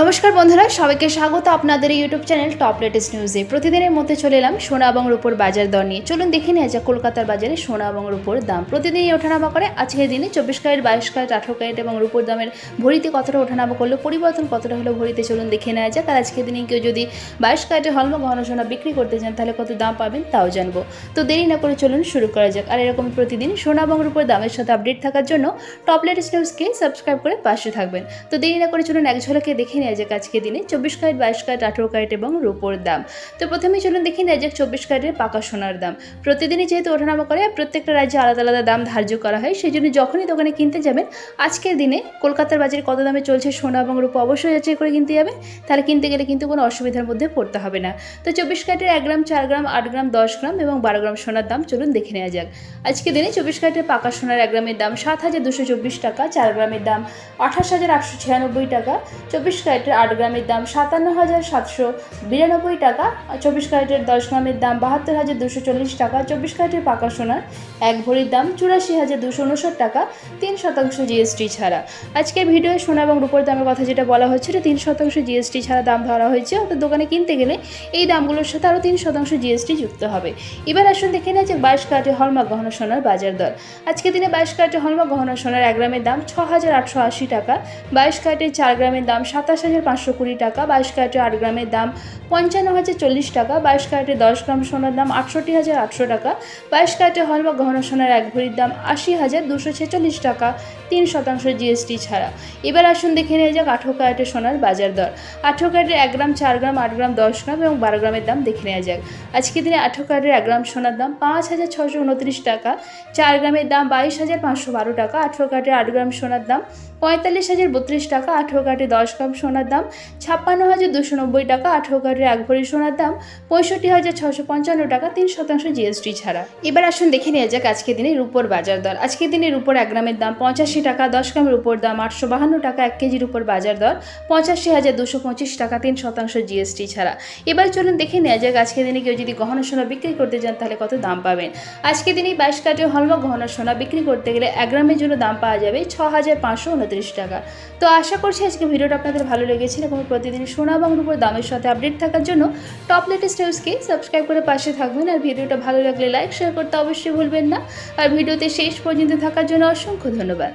নমস্কার বন্ধুরা, সবাইকে স্বাগত আপনাদের ইউটিউব চ্যানেল টপ লেটেস্ট নিউজে। প্রতিদিনের মধ্যে চলে এলাম সোনা এবং রূপোর বাজার দর নিয়ে। চলুন দেখে নেওয়া যাক কলকাতার বাজারে সোনা এবং রূপোর দাম। প্রতিদিনই ওঠানামা করে, আজকের দিনে চব্বিশ ক্যারেট, বাইশ ক্যারেট, আঠারো ক্যারেট এবং রূপোর দামের ভরিতে কতটা ওঠানামা করল, পরিবর্তন কতটা হলো ভরিতে চলুন দেখে নেওয়া যাক। আর আজকের দিনে কেউ যদি বাইশ ক্যারেটের হলমা গহনা সোনা বিক্রি করতে চান, তাহলে কত দাম পাবেন তাও জানব। তো দেরি না করে চলুন শুরু করা যাক। আর এরকম প্রতিদিন সোনা এবং রূপোর দামের সাথে আপডেট থাকার জন্য টপ লেটেস্ট নিউজকে সাবস্ক্রাইব করে পাশে থাকবেন। তো দেরি না করে চলুন এক ঝলকে দেখে নেওয়া যাক আজকের দিনে চব্বিশ ক্যারেট, বাইশ ক্যারেট, আঠেরো ক্যারেট এবং রূপোর দাম। তো প্রথমে চলুন দেখে নেওয়া যাক চব্বিশ ক্যারেটের পাকা সোনার দাম। প্রতিদিনই যেহেতু ওঠানামা করে, প্রত্যেকটা রাজ্যে আলাদা আলাদা দাম ধার্য করা হয় সেই জন্য যখনই দোকানে কিনতে যাবেন, আজকের দিনে কলকাতার বাজারে কত দামে চলছে সোনা এবং রূপো অবশ্যই যাচাই করে কিনতে যাবে তাহলে কিনতে গেলে কিন্তু কোনো অসুবিধার মধ্যে পড়তে হবে না। তো চব্বিশ ক্যারেটের এক গ্রাম, চার গ্রাম, আট গ্রাম, দশ গ্রাম এবং বারো গ্রাম সোনার দাম চলুন দেখে নেওয়া যাক। আজকে দিনে চব্বিশ ক্যারেটের পাকা সোনার এক গ্রামের দাম সাত হাজার দুশো চব্বিশ টাকা, চার গ্রামের দাম আঠাশ হাজার আটশো ছিয়ানব্বই টাকা। চব্বিশ ক্যারেটের আট গ্রামের দাম সাতান্ন হাজার সাতশো বিরানব্বই টাকা চব্বিশ ক্যারেটের দশ গ্রামের দাম বাহাত্তর হাজার দুশো চল্লিশ টাকা চব্বিশ ক্যারেটের পাকা সোনার এক ভরির দাম চুরাশি হাজার দুশো উনষাট টাকা, তিন শতাংশ জিএসটি ছাড়া। আজকের ভিডিওয়ে সোনা এবং রূপোর দামের কথা যেটা বলা হচ্ছে, এটা তিন শতাংশ জিএসটি ছাড়া দাম ধরা হয়েছে। অর্থাৎ দোকানে কিনতে গেলে এই দামগুলোর সাথে আরও তিন শতাংশ জিএসটি যুক্ত হবে। এবার আসুন দেখে নেওয়া যে বাইশ ক্যারেটের হলমার্ক গহনা সোনার বাজার দর। আজকে দিনে বাইশ ক্যারেটের হলমার্ক গহনা সোনার এক গ্রামের দাম ছ হাজার আটশো আশি টাকা, বাইশ ক্যারেটের চার গ্রামের দাম সাতাশ হাজার পাঁচশো কুড়ি টাকা, বাইশ ক্যারেটের আট গ্রামের দাম পঞ্চান্ন হাজার চল্লিশ টাকা, বাইশ ক্যারেটের দশ গ্রাম সোনার দাম আটষট্টি হাজার আটশো টাকা, বাইশ ক্যারেটের হলমার্ক গহনা সোনার এক ভরির দাম আশি হাজার দুশো ছেচল্লিশ টাকা, তিন শতাংশ জিএসটি ছাড়া। এবার আসুন দেখে নেওয়া যাক আঠেরো ক্যারেটের সোনার বাজার দর। আঠেরো ক্যারেটের এক গ্রাম, চার গ্রাম, আট গ্রাম, দশ গ্রাম এবং বারো গ্রামের দাম দেখে নেওয়া যাক। আজকে দিনে আঠেরো ক্যারেটের এক গ্রাম সোনার দাম পাঁচ হাজার ছশো উনত্রিশ টাকা, চার গ্রামের দাম বাইশ হাজার পাঁচশো বারো টাকা, আঠেরো ক্যারেটের আট গ্রাম সোনার দাম পঁয়তাল্লিশ হাজার বত্রিশ টাকা, আঠেরো ক্যারেটের দশ গ্রাম সোনার দাম, ছাপ্পান্ন হাজার দুশো নব্বই টাকা আঠেরো ক্যারেটের এক ভরি সোনার দাম, পঁয়ষট্টি হাজার ছশো পঞ্চান্ন টাকা তিন শতাংশ জিএসটি ছাড়া। এবার আসুন দেখে নেওয়া যাক আজকের দিনে রূপোর বাজার দর। আজকের দিনে রূপোর এক গ্রামের দাম পঁচাশি টাকা, দশ গ্রামের উপর দাম আটশো বাহান্ন টাকা, এক কেজির উপর বাজার দর পঁচাশি হাজার দুশো পঁচিশ টাকা, তিন শতাংশ জিএসটি ছাড়া। এবার চলুন দেখে নেওয়া যাক আজকের দিনে কেউ যদি গহনা সোনা বিক্রি করতে চান তাহলে কত দাম পাবেন। আজকের দিনে বাইশ কাঠের হলমা গহনা সোনা বিক্রি করতে গেলে এক গ্রামের জন্য দাম পাওয়া যাবে ছ হাজার পাঁচশো উনত্রিশ টাকা। তো আশা করছি আজকে ভিডিওটা আপনাদের ভালো লেগেছে এবং প্রতিদিন সোনা এবং রূপোর দামের সাথে আপডেট থাকার জন্য টপ লেটেস্ট নিউজকে সাবস্ক্রাইব করে পাশে থাকবেন। আর ভিডিওটা ভালো লাগলে লাইক শেয়ার করতে অবশ্যই ভুলবেন না। আর ভিডিওতে শেষ পর্যন্ত থাকার জন্য অসংখ্য ধন্যবাদ।